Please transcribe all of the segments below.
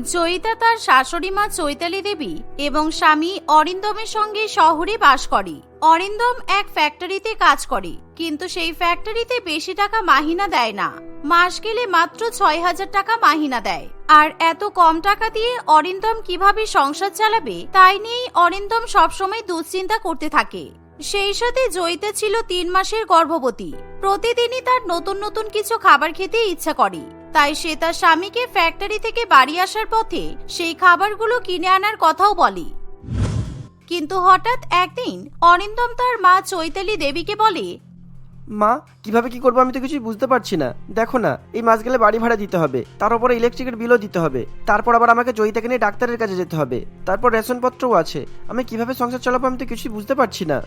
জয়িতা তার শাশুড়ি মা চৈতালি দেবী এবং স্বামী অরিন্দমের সঙ্গে শহরে বাস করে। অরিন্দম এক ফ্যাক্টরিতে কাজ করে, কিন্তু সেই ফ্যাক্টরিতে বেশি টাকা মাহিনা দেয় না। মাস গেলে মাত্র ছয় হাজার টাকা মাহিনা দেয়। আর এত কম টাকা দিয়ে অরিন্দম কীভাবে সংসার চালাবে, তাই নিয়েই অরিন্দম সবসময় দুশ্চিন্তা করতে থাকে। সেই সাথে জয়িতা ছিল তিন মাসের গর্ভবতী। প্রতিদিনই তার নতুন নতুন কিছু খাবার খেতে ইচ্ছা করে। তাই সে তার স্বামীকে ফ্যাক্টরি থেকে বাড়ি আসার পথে সেই খাবারগুলো কিনে আনার কথাও বলে। কিন্তু হঠাৎ একদিন অনিন্দম তার মা চৈতালি দেবীকে বলে মা কীভাবে কি করব আমি তো কিছুই বুঝতে পারছি না। দেখো না এই মাস গেলে বাড়ি ভাড়া দিতে হবে। তার উপরে ইলেকট্রিকের বিলও দিতে হবে। তারপর আবার আমাকে জয়িতাকে নিয়ে ডাক্তারের কাছে যেতে হবে। তারপর রেশনপত্রও আছে। আমি কীভাবে সংসার চালাবো আমি তো কিছুই বুঝতে পারছি না।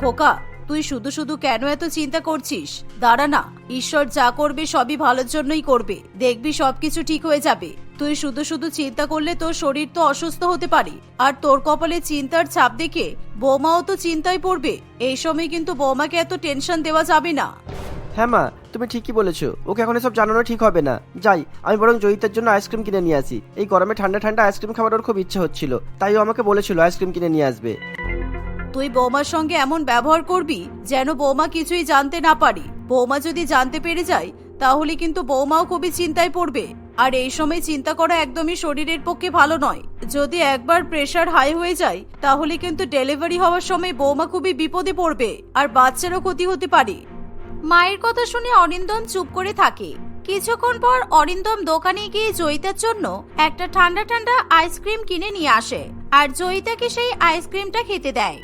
খোকা তুই শুধু শুধু কেন এত চিন্তা করছিস? দাঁড়া না, ঈশ্বর যা করবে সবই ভালোর জন্যই করবে। দেখবি সবকিছু ঠিক হয়ে যাবে। তুই শুধু শুধু চিন্তা করলে তোর শরীর তো অসুস্থ হতে পারে। আর তোর কপালে চিন্তার ছাপ দেখে বৌমাও তো চিন্তায় পড়বে। এই সময় কিন্তু বৌমাকে এত টেনশন দেওয়া যাবে না। হ্যাঁ মা, তুমি ঠিকই বলেছ। ওকে এখন এসব জানানো ঠিক হবে না। যাই, আমি বরং জয়িতার জন্য আইসক্রিম কিনে নিয়ে আসি। এই গরমে ঠান্ডা ঠান্ডা আইসক্রিম খাবার ওর খুব ইচ্ছে হচ্ছিল। তাই ও আমাকে বলেছিল আইসক্রিম কিনে নিয়ে আসবে। তুই বৌমার সঙ্গে এমন ব্যবহার করবি যেন বৌমা কিছুই জানতে না পারে। বৌমা যদি জানতে পেরে যায়, তাহলে কিন্তু বৌমাও খুবই চিন্তায় পড়বে। আর এই সময় চিন্তা করা একদমই শরীরের পক্ষে ভালো নয়। যদি একবার প্রেশার হাই হয়ে যায়, তাহলে কিন্তু ডেলিভারি হওয়ার সময় বৌমা খুবই বিপদে পড়বে আর বাচ্চারও ক্ষতি হতে পারে। মায়ের কথা শুনে অরিন্দম চুপ করে থাকে। কিছুক্ষণ পর অরিন্দম দোকানে গিয়ে জয়িতার জন্য একটা ঠান্ডা ঠান্ডা আইসক্রিম কিনে নিয়ে আসে। আর জয়িতাকে সেই আইসক্রিমটা খেতে দেয়।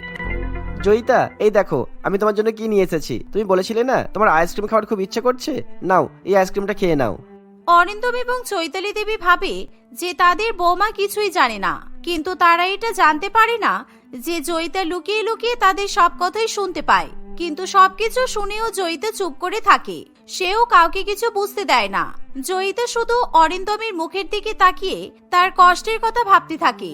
জয়িতা, এই দেখো, আমি তোমার জন্য কি নিয়ে এসেছি? তুমি বলেছিলে না, তোমার আইসক্রিম খাওয়ার খুব ইচ্ছে করছে? নাও, এই আইসক্রিমটা খেয়ে নাও। অরিন্দম এবং চৈতালি দেবী ভাবে যে তাদের বৌমা কিছুই জানে না, কিন্তু তারা এটা জানতে পারে না যে জয়িতা লুকিয়ে লুকিয়ে তাদের সব কথাই শুনতে পায়। কিন্তু সবকিছু শুনেও জয়িতা চুপ করে থাকে। সেও কাউকে কিছু বুঝতে দেয় না। জয়িতা শুধু অরিন্দমের মুখের দিকে তাকিয়ে তার কষ্টের কথা ভাবতে থাকে।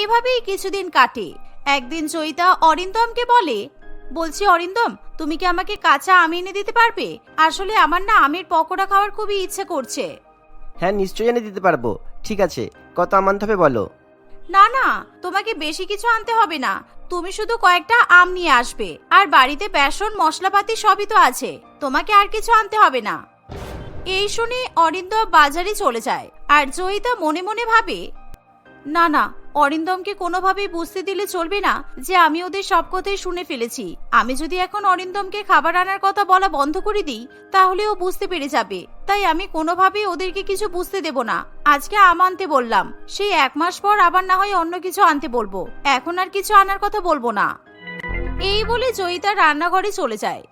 এভাবেই কিছুদিন কাটে। একদিন জয়িতা অরিন্দমকে বলে বলছি অরিন্দম তুমি কি আমাকে কাঁচা আম এনে দিতে পারবে? আসলে আমার না আমের পকোড়া খাওয়ার খুবই ইচ্ছে করছে। হ্যাঁ নিশ্চয়ই এনে দিতে পারব। ঠিক আছে কত আম আনতে হবে বলো। না না তোমাকে বেশি কিছু আনতে হবে না। তুমি শুধু কয়েকটা আম নিয়ে আসবে। আর বাড়িতে বেসন মশলাপাতি সবই তো আছে। তোমাকে আর কিছু আনতে হবে না। এই শুনে অরিন্দম বাজারে চলে যায়। আর জয়িতা মনে মনে ভাবে না না অরিন্দমকে কোনোভাবেই বুঝতে দিলে চলবে না যে আমি ওদের সব কথাই শুনে ফেলেছি। আমি যদি এখন অরিন্দমকে খাবার আনার কথা বলা বন্ধ করে দিই, তাহলে ও বুঝতে পেরে যাবে। তাই আমি কোনোভাবেই ওদেরকে কিছু বুঝতে দেব না। আজকে আম আনতে বললাম। সেই এক মাস পর আবার না হয় অন্য কিছু আনতে বলব। এখন আর কিছু আনার কথা বলব না। এই বলে জয়িতা রান্নাঘরে চলে যায়।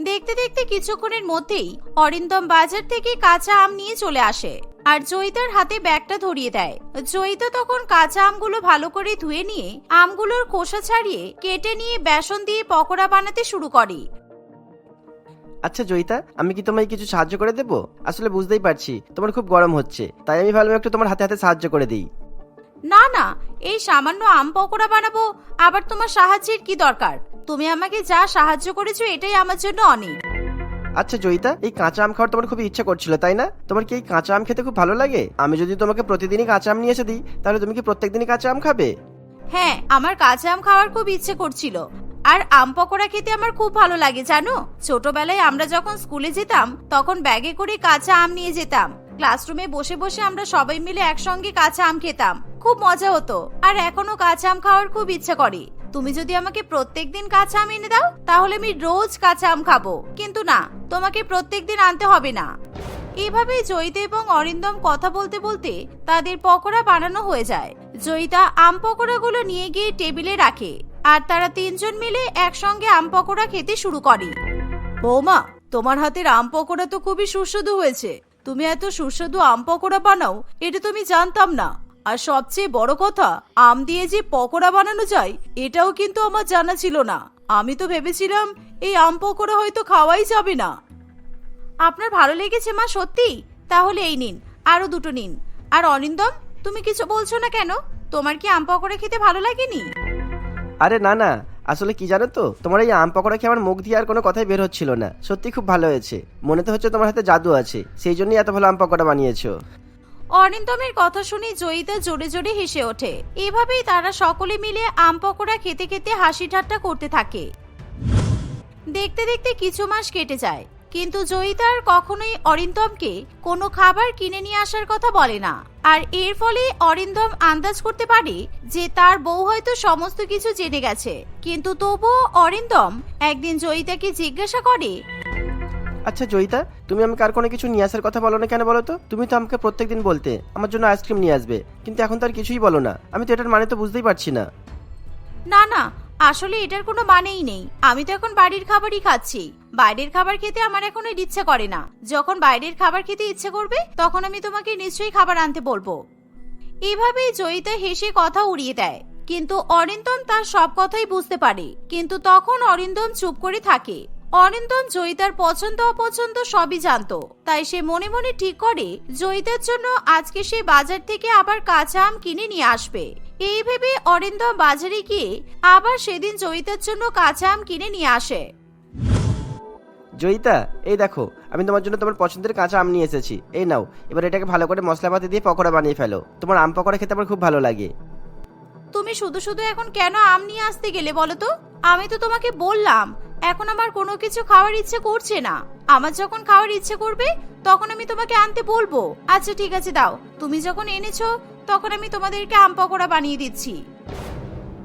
দেখতে দেখতে কিছুক্ষণের মধ্যেই অরিন্দম বাজার থেকে কাঁচা আম নিয়ে চলে আসে। আর জয়িতার হাতে ব্যাগটা ধরিয়ে দেয়। জয়িতা তখন কাঁচা আমগুলো ভালো করে ধুয়ে নিয়ে আমগুলোর খোসা ছাড়িয়ে কেটে নিয়ে বেসন দিয়ে পকোড়া বানাতে শুরু করে। আচ্ছা জয়িতা আমি কি তোমায় কিছু সাহায্য করে দেবো? আসলে বুঝতেই পারছি তোমার খুব গরম হচ্ছে তাই আমি ভাবলাম একটু তোমার হাতে হাতে সাহায্য করে দিই। না না এই সামান্য আম পকোড়া বানাবো আবার তোমার সাহায্যের কি দরকার? তুমি আমাকে যা সাহায্য করেছ এটাই আমার জন্য অনেক। আচ্ছা জয়িতা, এই কাঁচা আম খাওয়ার তোমার খুব ইচ্ছা করছিল, তাই না? তোমার কি এই কাঁচা আম খেতে খুব ভালো লাগে? আমি যদি তোমাকে প্রতিদিনই কাঁচা আম নিয়ে এসে দিই, তাহলে তুমি কি প্রত্যেকদিনই কাঁচা আম খাবে? হ্যাঁ আমার কাঁচা আম খাওয়ার খুব ইচ্ছে করছিল। আর আম পকোড়া খেতে আমার খুব ভালো লাগে, জানো? ছোটবেলায় আমরা যখন স্কুলে যেতাম, তখন ব্যাগে করে কাঁচা আম নিয়ে যেতাম। ক্লাসরুমে বসে বসে আমরা সবাই মিলে একসঙ্গে কাঁচা আম খেতাম। খুব মজা হতো। আর এখনও কাঁচা আম খাওয়ার খুব ইচ্ছা করে। তুমি যদি আমাকে প্রত্যেকদিন কাঁচা আম এনে দাও, তাহলে আমি রোজ কাঁচা আম খাব। কিন্তু না, তোমাকে প্রত্যেক দিন আনতে হবে না। এভাবেই জয়িতা এবং অরিন্দম কথা বলতে বলতে তাদের পকোড়া বানানো হয়ে যায়। জয়িতা আম পকোড়াগুলো নিয়ে গিয়ে টেবিলে রাখে, আর তারা তিনজন মিলে একসঙ্গে আম পকোড়া খেতে শুরু করে। বৌমা, তোমার হাতের আম পকোড়া তো খুবই সুস্বাদু হয়েছে। তুমি এত সুস্বাদু আম পকোড়া বানাও, এটা তুমি জানতাম না। আর সবচেয়ে বড় কথা, আম দিয়ে যে পকোড়া বানানো যায়, এটাও কিন্তু আমার জানা ছিল না। আমি তো ভেবেছিলাম, এই আম পকোড়া হয়তো খাওয়াই যাবে না। আপনার ভালো লেগেছে মা, সত্যি? তাহলে এই নিন আরও দুটো নিন। আর অনিন্দম, তুমি কিছু বলছো না কেন? তোমার কি আম পকোড়া খেতে ভালো লাগেনি? আরে না না, আসলে কি জানো তো? তোমার এই আম পকোড়া খেয়ে আমার মুখ দিয়ে আর কোনো কথাই বের হচ্ছিল না। সত্যি খুব ভালো হয়েছে। মনে তো হচ্ছে তোমার হাতে জাদু আছে। সেই জন্যই এত ভালো আম পকোড়া বানিয়েছো। অরিন্দমের কথা শুনে জয়িতা জোরে জোরে হেসে ওঠে। এভাবেই তারা সকলে মিলে আম পকোড়া খেতে খেতে হাসি ঠাট্টা করতে থাকে। দেখতে দেখতে কিছু মাস কেটে যায়, কিন্তু জয়িতা আর কখনোই অরিন্দমকে কোনো খাবার কিনে নিয়ে আসার কথা বলে না। আর এর ফলে অরিন্দম আন্দাজ করতে পারে যে তার বউ হয়তো সমস্ত কিছু জেনে গেছে। কিন্তু তবুও অরিন্দম একদিন জয়িতাকে জিজ্ঞাসা করে আচ্ছা জয়িতা, তুমি আমাকে আর কোনো কিছু নিয়ে আসার কথা বলো না কেন বলো তো? তুমি তো আমাকে প্রত্যেকদিন বলতে, আমার জন্য আইসক্রিম নিয়ে আসবে। কিন্তু এখন তো আর কিছুই বলো না। আমি তো এটার মানে তো বুঝতেই পারছি না। না না, আসলে এটার কোনো মানেই নেই। আমি তো এখন বাড়ির খাবারই খাচ্ছি। বাইরের খাবার খেতে আমার এখন আর ইচ্ছে করে না। যখন বাইরের খাবার খেতে ইচ্ছে করবে, তখন আমি তোমাকে নিশ্চয়ই খাবার আনতে বলব। এইভাবেই জয়িতা হেসে কথা উড়িয়ে দেয়। কিন্তু অরিন্দম তার সব কথাই বুঝতে পারে। কিন্তু তখন অরিন্দম চুপ করে থাকে। অরিন্দম জয়িতার পছন্দ অপছন্দ সবই জানতো। তাই সে মনে মনে ঠিক করে, জয়িতার জন্য আজকে সে বাজার থেকে আবার কাঁচা আম কিনে নিয়ে আসবে। এই ভেবে অরিন্দম বাজারে গিয়ে আবার সেদিন জয়িতার জন্য কাঁচা আম কিনে নিয়ে আসে। জয়িতা, এই দেখো, আমি তোমার জন্য তোমার পছন্দের কাঁচা আম নিয়ে এসেছি। এই নাও, এবার এটাকে ভালো করে মশলাপাতি দিয়ে পকোড়া বানিয়ে ফেলো। তোমার আম পকোড়া খেতে আমার খুব ভালো লাগে। তুমি শুধু শুধু এখন কেন আম নিয়ে আসতে গেলে বলো তো? আমি তো তোমাকে বললাম, এখন আমার কোনো কিছু খাওয়ার ইচ্ছে করছে না। আমার যখন খাওয়ার ইচ্ছে করবে, তখন আমি তোমাকে আনতে বলব। আচ্ছা ঠিক আছে, দাও। তুমি যখন এনেছো, তখন আমি তোমাদেরকে আম পকোড়া বানিয়ে দিচ্ছি।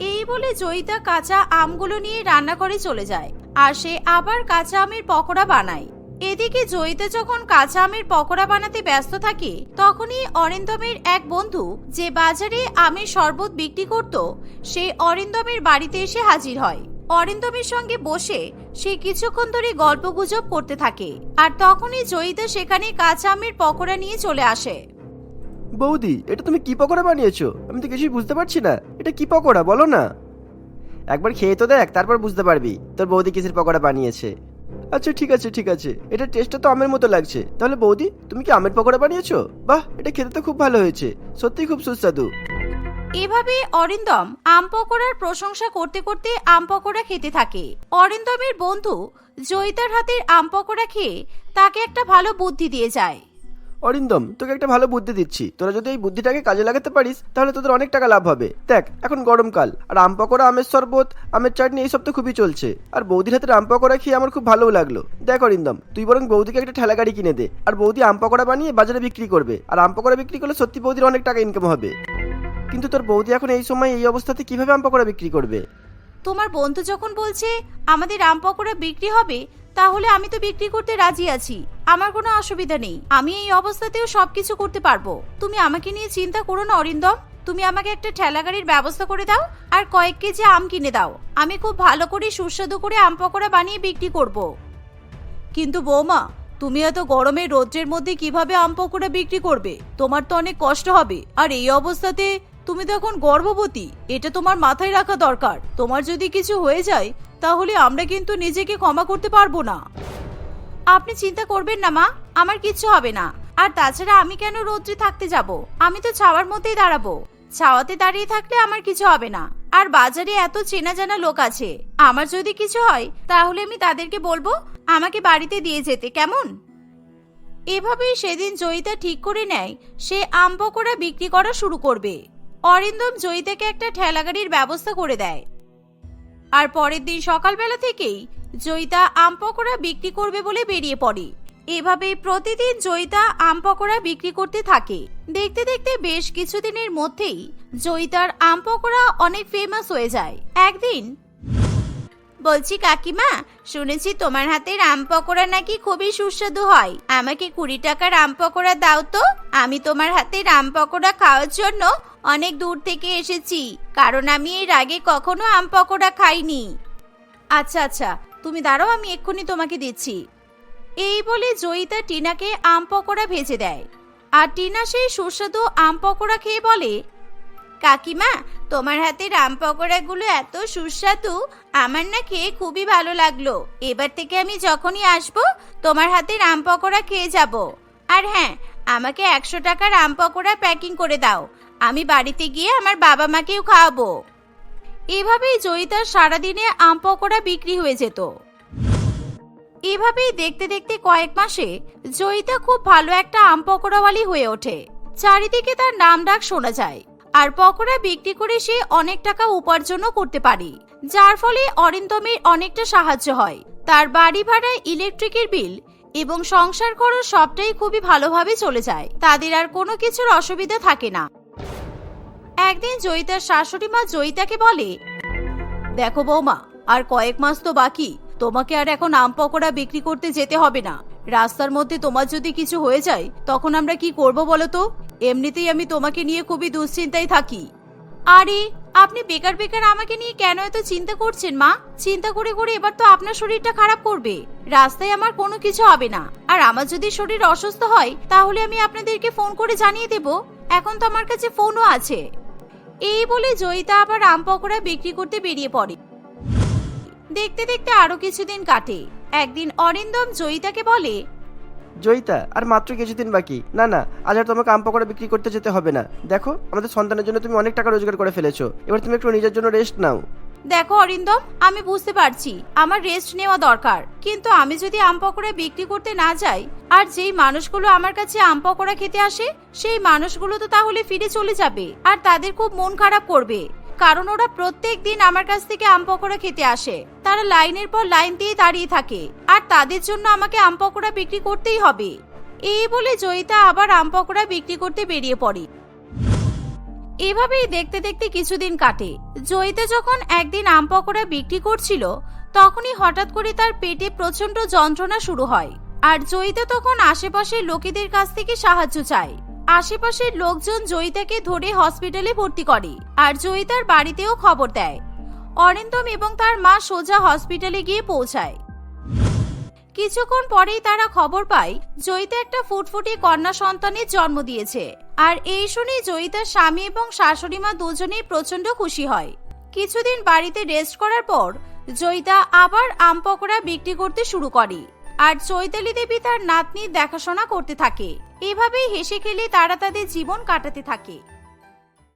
এই বলে জয়িতা কাঁচা আমগুলো নিয়ে রান্নাঘরে চলে যায়, আর সে আবার কাঁচা আমের পকোড়া বানায়। এদিকে জয়িতা যখন কাঁচা আমের পকোড়া বানাতে ব্যস্ত থাকে, তখনই অরিন্দমের এক বন্ধু যে বাজারে আমের শরবত বিক্রি করত, সেই অরিন্দমের বাড়িতে এসে হাজির হয়। অরিন্দমের সঙ্গে বসে সে কিছুক্ষণ ধরে গল্পগুজব করতে থাকে আর তখনই জয়িতা সেখানে কাঁচা আমের পকোড়া নিয়ে চলে আসে। বৌদি, এটা তুমি কি পকোড়া বানিয়েছো? আমি তো কিছুই বুঝতে পারছি না। এটা কি পকোড়া? বলো না। একবার খেয়ে তো দেখ, তারপর বুঝতে পারবি। তোর বৌদি কিসের পকোড়া বানিয়েছে? আচ্ছা ঠিক আছে ঠিক আছে। এটা টেস্টটা তো আমের মতো লাগছে। তাহলে বৌদি, তুমি কি আমের পকোড়া বানিয়েছো? বাহ, এটা খেতে তো খুব ভালো হয়েছে। সত্যি খুব সুস্বাদু। এভাবে অরিন্দম আম পকোড়ার প্রশংসা করতে করতে আম পকোড়া খেতে থাকে। অরিন্দমের বন্ধু জয়িতার হাতের আম পকোড়া খেয়ে তাকে একটা ভালো বুদ্ধি দিয়ে যায়। অরিন্দম, তোকে একটা ভালো বুদ্ধি দিচ্ছি। তোরা যদি এই বুদ্ধিটাকে কাজে লাগাতে পারিস, তাহলে তোদের অনেক টাকা লাভ হবে। দেখ, এখন গরমকাল আর আম পকোড়া, আমের শরবত, আমের চাটনি এইসব তো খুবই চলছে। আর বৌদির হাতের আম পকোড়া খেয়ে আমার খুব ভালোও লাগল। দেখ অরিন্দম, তুই বরং বৌদিকে একটা ঠেলা গাড়ি কিনে দে। আর বৌদি আম পকোড়া বানিয়ে বাজারে বিক্রি করবে। আর আম পকোড়া বিক্রি করলে সত্যি বৌদির অনেক টাকা ইনকাম হবে। কিন্তু তোর বৌদি এখন এই সময় এই অবস্থাতে কীভাবে আম পকোড়া বিক্রি করবে? তোমার বন্ধু যখন বলছে আমাদের আম পকোড়া বিক্রি হবে তাহলে আমি তো বিক্রি করতে রাজি আছি। আমার কোনো অসুবিধা নেই। আমি এই অবস্থাতেও সবকিছু করতে পারব। তুমি আমাকে নিয়ে চিন্তা করো না, অরিন্দম। তুমি আমাকে একটা ঠেলা গাড়ির ব্যবস্থা করে দাও আর কয়েক কেজি আম কিনে দাও। আমি খুব ভালো করে সুস্বাদু করে আম পকোড়া বানিয়ে বিক্রি করব। কিন্তু বৌমা, তুমি এত গরমে রৌদ্রের মধ্যে কীভাবে আম পকোড়া বিক্রি করবে? তোমার তো অনেক কষ্ট হবে। আর এই অবস্থাতে তুমি তো এখন গর্ভবতী। এটা তোমার মাথায় রাখা দরকার। তোমার যদি কিছু হয়ে যায় তাহলে আমরা কিন্তু নিজেকে ক্ষমা করতে পারব না। আপনি চিন্তা করবেন না, মা। আমার কিচ্ছু হবে না। আর তাছাড়া আমি কেন রৌদ্রে থাকতে যাব? আমি তো ছাওয়ার মধ্যেই দাঁড়াবো। ছাওয়াতে দাঁড়িয়ে থাকলে আমার কিছু হবে না। আর বাজারে এত চেনা জানা লোক আছে। আমার যদি কিছু হয়, তাহলে আমি তাদেরকে বলব, আমাকে বাড়িতে দিয়ে যেতে, কেমন? এভাবেই সেদিন জয়িতা ঠিক করে নেয়, সে আম পকোড়া বিক্রি করা শুরু করবে। অরিন্দম জয়িতাকে একটা ঠেলাগাড়ির ব্যবস্থা করে দেয়। আর পরের দিন সকালবেলা থেকেই জয়িতা আম পকোড়া বিক্রি করবে বলে বেরিয়ে পড়ে। এভাবে প্রতিদিন জয়িতা আম পকোড়া বিক্রি করতে থাকে। দেখতে দেখতে বেশ কিছুদিনের মধ্যেই জয়িতার আম পকোড়া অনেক ফেমাস হয়ে যায়। একদিন বলছি, কাকিমা, শুনেছি তোমার হাতে আম পকোড়া নাকি খুবই সুস্বাদু হয়। আমাকে কুড়ি টাকার আম পকোড়া দাও তো। আমি তোমার হাতে আম পকোড়া খাওয়ার জন্য অনেক দূর থেকে এসেছি, কারণ আমি এর আগে কখনো আম পকোড়া খাইনি। আচ্ছা আচ্ছা তুমি দাঁড়াও, আমি এক্ষুনি তোমাকে দিচ্ছি। এই বলে জয়িতা টিনাকে আম পকোড়া ভেজে দেয়। আর টিনা সেই সুস্বাদু আম পকোড়া খেয়ে বলে, কাকিমা তোমার হাতের আম পকোড়াগুলো এত সুস্বাদু, আমার না খেয়ে খুবই ভালো লাগল। এবার থেকে আমি যখনই আসব, তোমার হাতে আম পকোড়া খেয়ে যাব। আর হ্যাঁ আমাকে একশো টাকার আম পকোড়া প্যাকিং করে দাও। আমি বাড়িতে গিয়ে আমার বাবা মাকেও খাওয়াবো। এভাবেই জয়িতার সারাদিনে আম পকোড়া বিক্রি হয়ে যেত। এভাবেই দেখতে দেখতে কয়েক মাসে জয়িতা খুব ভালো একটা আম পকোড়াওয়ালি হয়ে ওঠে। চারিদিকে তার নাম ডাক শোনা যায়। আর পকোড়া বিক্রি করে সে অনেক টাকা উপার্জনও করতে পারে, যার ফলে অরিন্দমের অনেকটা সাহায্য হয়। তার বাড়ি ভাড়া, ইলেকট্রিকের বিল এবং সংসার খরচ সবটাই খুবই ভালোভাবে চলে যায়। তাদের আর কোনো কিছুর অসুবিধা থাকে না। একদিন জয়িতার শাশুড়ি মা জয়িতাকে বলে, দেখো বৌমা, আর কয়েক মাস তো বাকি, তোমাকে আর এখন আম পকোড়া বিক্রি করতে যেতে হবে না। রাস্তার মধ্যে তোমার যদি কিছু হয়ে যায়, তখন আমরা কি করব বলো তো? এমনিতেই আমি তোমাকে নিয়ে খুবই দুশ্চিন্তায় থাকি। আরে, আপনি বেকার বেকার আমাকে নিয়ে কেন এত চিন্তা করছেন, মা? চিন্তা করে করে এবার তো আপনার শরীরটা খারাপ করবে। রাস্তায় আমার কোনো কিছু হবে না। আর আমার যদি শরীর অসুস্থ হয়, তাহলে আমি আপনাদেরকে ফোন করে জানিয়ে দেব। এখন তো আমার কাছে ফোনও আছে। এই বলে জয়িতা আবার আম পকোড়া বিক্রি করতে বেরিয়ে পড়ে। দেখতে দেখতে আরও কিছুদিন কাটে। একদিন অরিন্দম জয়িতাকে বলে জয়িতা, আর মাত্র কিছুদিন বাকি। না না, আজ আর তোমাকে আম পকোড়া বিক্রি করতে যেতে হবে না। দেখো, আমাদের সন্তানের জন্য তুমি অনেক টাকা রোজগার করে ফেলেছো। এবার তুমি একটু নিজের জন্য রেস্ট নাও। দেখো, অরিন্দম, আমি বুঝতে পারছি। আমার রেস্ট নেওয়া দরকার। কিন্তু আমি যদি আম পকোড়া বিক্রি করতে না যাই, আর যেই মানুষগুলো আমার কাছে আম পকোড়া খেতে আসে, সেই মানুষগুলো তো তাহলে ফিরে চলে যাবে। আর তাদের খুব মন খারাপ করবে। কারণ ওরা প্রত্যেক দিন আমার কাছ থেকে আম পকোড়া খেতে আসে। তারা লাইনের পর লাইন দিয়ে দাঁড়িয়ে থাকে। আর তাদের জন্য আমাকে আম পকোড়া বিক্রি করতেই হবে। এই বলে জয়িতা আবার আম পকোড়া বিক্রি করতে বেরিয়ে পড়ে। এভাবেই দেখতে দেখতে কিছুদিন কাটে। জয়িতা যখন একদিন আম পকোড়া বিক্রি করছিল, তখনই হঠাৎ করে তার পেটে প্রচণ্ড যন্ত্রণা শুরু হয়। আর জয়িতা তখন আশেপাশের লোকেদের কাছ থেকে সাহায্য চায়। আশেপাশের লোকজন জয়িতাকে ধরে হসপিটালে ভর্তি করে আর জয়িতার বাড়িতেও খবর দেয়। অরিন্দম এবং তার মা সোজা হসপিটালে গিয়ে পৌঁছায়। কিছুক্ষণ পরেই তারা খবর পায়, জয়িতা একটা ফুটফুটে কন্যা সন্তানের জন্ম দিয়েছে। আর এই শুনে জয়িতার স্বামী এবং শাশুড়ি মা দুজনেই প্রচণ্ড খুশি হয়। কিছুদিন বাড়িতে রেস্ট করার পর জয়িতা আবার আম পকোড়া বিক্রি করতে শুরু করে। আর চৈতালি দেবী তার নাতনির দেখাশোনা করতে থাকে। এভাবেই হেসে খেলে তারা তাদের জীবন কাটাতে থাকে।